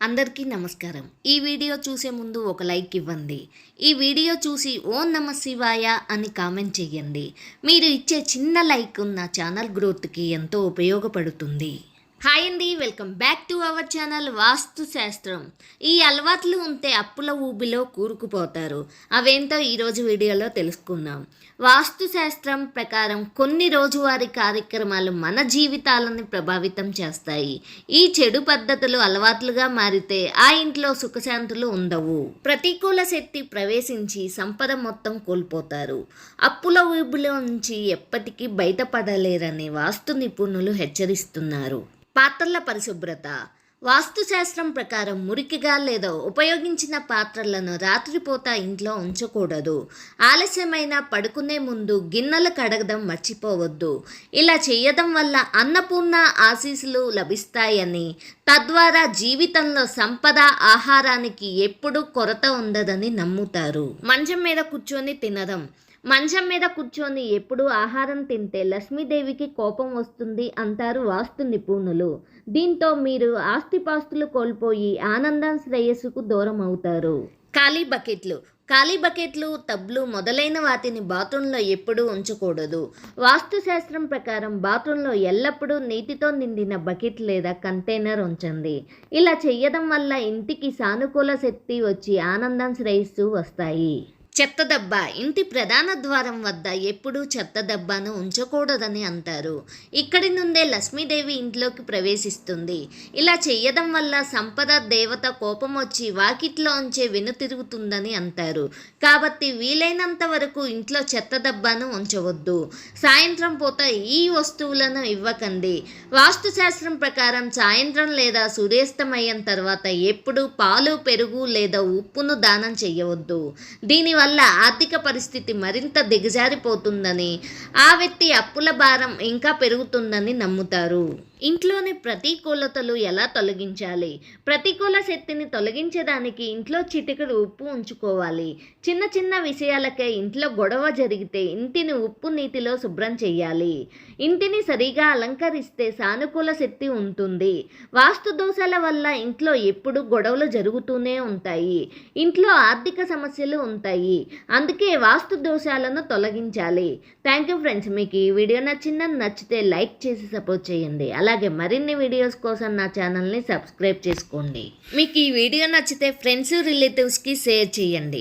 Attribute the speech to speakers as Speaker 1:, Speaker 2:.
Speaker 1: అందరికీ నమస్కారం. ఈ వీడియో చూసే ముందు ఒక లైక్ ఇవ్వండి. ఈ వీడియో చూసి ఓం నమ శివాయ అని కామెంట్ చేయండి. మీరు ఇచ్చే చిన్న లైక్ నా ఛానల్ గ్రోత్కి ఎంతో ఉపయోగపడుతుంది. హాయ్ అండి welcome back to our channel Vastu Shastram. ఈ అలవాట్లు ఉంటే అప్పుల ఊబిలో కూరుకుపోతారు. అవేంటో ఈరోజు వీడియోలో తెలుసుకుందాం. వాస్తు శాస్త్రం ప్రకారం కొన్ని రోజువారీ కార్యక్రమాలు మన జీవితాలను ప్రభావితం చేస్తాయి. ఈ చెడు పద్ధతులు అలవాట్లుగా మారితే ఆ ఇంట్లో సుఖశాంతులు ఉండవు. ప్రతికూల శక్తి ప్రవేశించి సంపద మొత్తం కోల్పోతారు. అప్పుల ఊబిలో నుంచి ఎప్పటికీ బయటపడలేరని వాస్తు నిపుణులు హెచ్చరిస్తున్నారు. పాత్రల పరిశుభ్రత వాస్తుశాస్త్రం ప్రకారం మురికిగా లేదా ఉపయోగించిన పాత్రలను రాత్రిపూట ఇంట్లో ఉంచకూడదు. ఆలస్యమైన పడుకునే ముందు గిన్నెలు కడగడం మర్చిపోవద్దు. ఇలా చేయడం వల్ల అన్నపూర్ణ ఆశీస్సులు లభిస్తాయని తద్వారా జీవితంలో సంపద ఆహారానికి ఎప్పుడూ కొరత ఉండదని నమ్ముతారు. మంచం మీద కూర్చొని తినడం మంచం మీద కూర్చొని ఎప్పుడు ఆహారం తింటే లక్ష్మీదేవికి కోపం వస్తుంది అంటారు వాస్తు నిపుణులు. దీంతో మీరు ఆస్తిపాస్తులు కోల్పోయి ఆనందం శ్రేయస్సుకు దూరం అవుతారు. ఖాళీ బకెట్లు. ఖాళీ బకెట్లు టబ్లు మొదలైన వాటిని బాత్రూంలో ఎప్పుడూ ఉంచకూడదు. వాస్తుశాస్త్రం ప్రకారం బాత్రూంలో ఎల్లప్పుడూ నీటితో నిండిన బకెట్ లేదా కంటైనర్ ఉంచండి. ఇలా చేయడం వల్ల ఇంటికి సానుకూల శక్తి వచ్చి ఆనందం శ్రేయస్సు వస్తాయి. చెత్త దెబ్బ. ఇంటి ప్రధాన ద్వారం వద్ద ఎప్పుడూ చెత్త దెబ్బను ఉంచకూడదని అంటారు. ఇక్కడి నుండే లక్ష్మీదేవి ఇంట్లోకి ప్రవేశిస్తుంది. ఇలా చేయడం వల్ల సంపద దేవత కోపం వచ్చి వాకిట్లో ఉంచే వెనుతిరుగుతుందని అంటారు. కాబట్టి వీలైనంత వరకు ఇంట్లో చెత్త దెబ్బను ఉంచవద్దు. సాయంత్రం పూట ఈ వస్తువులను ఇవ్వకండి. వాస్తుశాస్త్రం ప్రకారం సాయంత్రం లేదా సూర్యాస్తమయం తర్వాత ఎప్పుడు పాలు పెరుగు లేదా ఉప్పును దానం చేయవద్దు దీనివల్ల వల్ల ఆర్థిక పరిస్థితి మరింత దిగజారిపోతుందని ఆ వ్యక్తి అప్పుల భారం ఇంకా పెరుగుతుందని నమ్ముతారు. ఇంట్లోని ప్రతికూలతలు ఎలా తొలగించాలి? ప్రతికూల శక్తిని తొలగించడానికి ఇంట్లో చిటికెడు ఉప్పు ఉంచుకోవాలి. చిన్న చిన్న విషయాలకే ఇంట్లో గొడవ జరిగితే ఇంటిని ఉప్పు నీటిలో శుభ్రం చేయాలి ఇంటిని సరిగా అలంకరిస్తే సానుకూల శక్తి ఉంటుంది. వాస్తు దోషాల వల్ల ఇంట్లో ఎప్పుడు గొడవలు జరుగుతూనే ఉంటాయి. ఇంట్లో ఆర్థిక సమస్యలు ఉంటాయి. అందుకే వాస్తు దోషాలను తొలగించాలి. Thank you friends. మీకు ఈ వీడియో నచ్చిందని నచ్చితే లైక్ చేసి సపోర్ట్ చేయండి. అలాగే మరిన్ని వీడియోస్ కోసం నా ఛానల్ని సబ్స్క్రైబ్ చేసుకోండి. మీకు ఈ వీడియో నచ్చితే ఫ్రెండ్స్ రిలేటివ్స్కి షేర్ చేయండి.